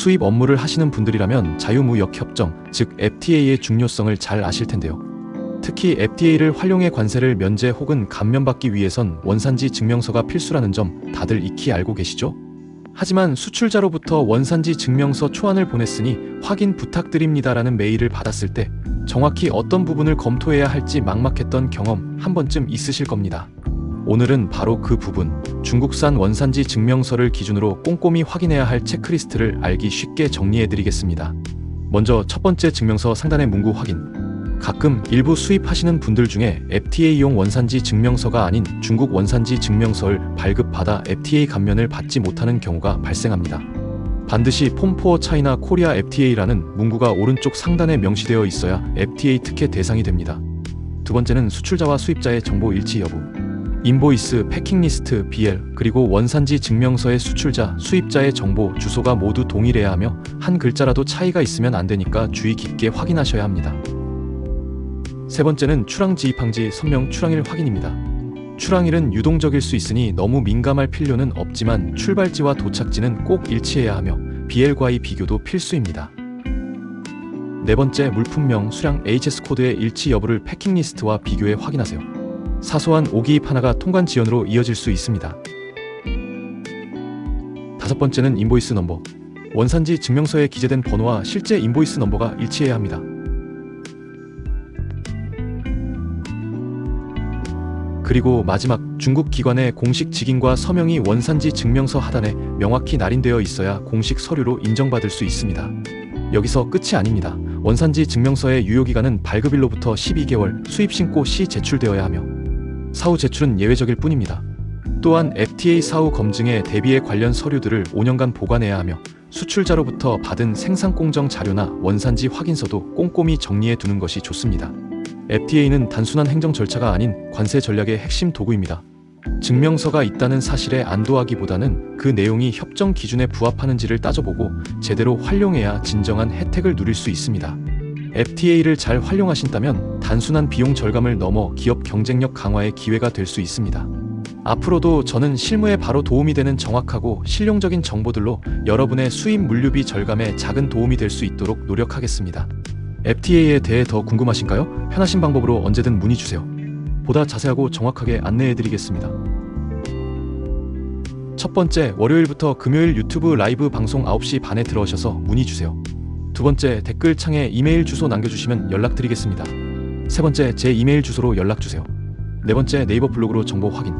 수입 업무를 하시는 분들이라면 자유무역 협정, 즉 FTA의 중요성을 잘 아실 텐데요. 특히 FTA를 활용해 관세를 면제 혹은 감면받기 위해선 원산지 증명서가 필수라는 점 다들 익히 알고 계시죠? 하지만 수출자로부터 원산지 증명서 초안을 보냈으니 확인 부탁드립니다라는 메일을 받았을 때 정확히 어떤 부분을 검토해야 할지 막막했던 경험 한 번쯤 있으실 겁니다. 오늘은 바로 그 부분, 중국산 원산지 증명서를 기준으로 꼼꼼히 확인해야 할 체크리스트를 알기 쉽게 정리해 드리겠습니다. 먼저 첫 번째 증명서 상단의 문구 확인. 가끔 일부 수입하시는 분들 중에 FTA용 원산지 증명서가 아닌 중국 원산지 증명서를 발급받아 FTA 감면을 받지 못하는 경우가 발생합니다. 반드시 폼포어 차이나 코리아 FTA라는 문구가 오른쪽 상단에 명시되어 있어야 FTA 특혜 대상이 됩니다. 두 번째는 수출자와 수입자의 정보 일치 여부. 인보이스, 패킹리스트, BL, 그리고 원산지 증명서의 수출자, 수입자의 정보, 주소가 모두 동일해야 하며 한 글자라도 차이가 있으면 안 되니까 주의 깊게 확인하셔야 합니다. 세 번째는 출항 지입항지 선명 출항일 확인입니다. 출항일은 유동적일 수 있으니 너무 민감할 필요는 없지만 출발지와 도착지는 꼭 일치해야 하며 BL과의 비교도 필수입니다. 네 번째 물품명 수량 HS 코드의 일치 여부를 패킹 리스트와 비교해 확인하세요. 사소한 오기입 하나가 통관 지연으로 이어질 수 있습니다. 다섯 번째는 인보이스 넘버. 원산지 증명서에 기재된 번호와 실제 인보이스 넘버가 일치해야 합니다. 그리고 마지막 중국 기관의 공식 직인과 서명이 원산지 증명서 하단에 명확히 날인되어 있어야 공식 서류로 인정받을 수 있습니다. 여기서 끝이 아닙니다. 원산지 증명서의 유효기간은 발급일로부터 12개월 수입 신고 시 제출되어야 하며 사후 제출은 예외적일 뿐입니다. 또한 FTA 사후 검증에 대비해 관련 서류들을 5년간 보관해야 하며 수출자로부터 받은 생산공정 자료나 원산지 확인서도 꼼꼼히 정리해 두는 것이 좋습니다. FTA는 단순한 행정 절차가 아닌 관세 전략의 핵심 도구입니다. 증명서가 있다는 사실에 안도하기보다는 그 내용이 협정 기준에 부합하는지를 따져보고 제대로 활용해야 진정한 혜택을 누릴 수 있습니다. FTA를 잘 활용하신다면 단순한 비용 절감을 넘어 기업 경쟁력 강화의 기회가 될 수 있습니다. 앞으로도 저는 실무에 바로 도움이 되는 정확하고 실용적인 정보들로 여러분의 수입 물류비 절감에 작은 도움이 될 수 있도록 노력하겠습니다. FTA에 대해 더 궁금하신가요? 편하신 방법으로 언제든 문의 주세요. 보다 자세하고 정확하게 안내해 드리겠습니다. 첫 번째, 월요일부터 금요일 유튜브 라이브 방송 9시 반에 들어오셔서 문의 주세요. 두 번째, 댓글창에 이메일 주소 남겨주시면 연락드리겠습니다. 세 번째, 제 이메일 주소로 연락 주세요. 네 번째, 네이버 블로그로 정보 확인.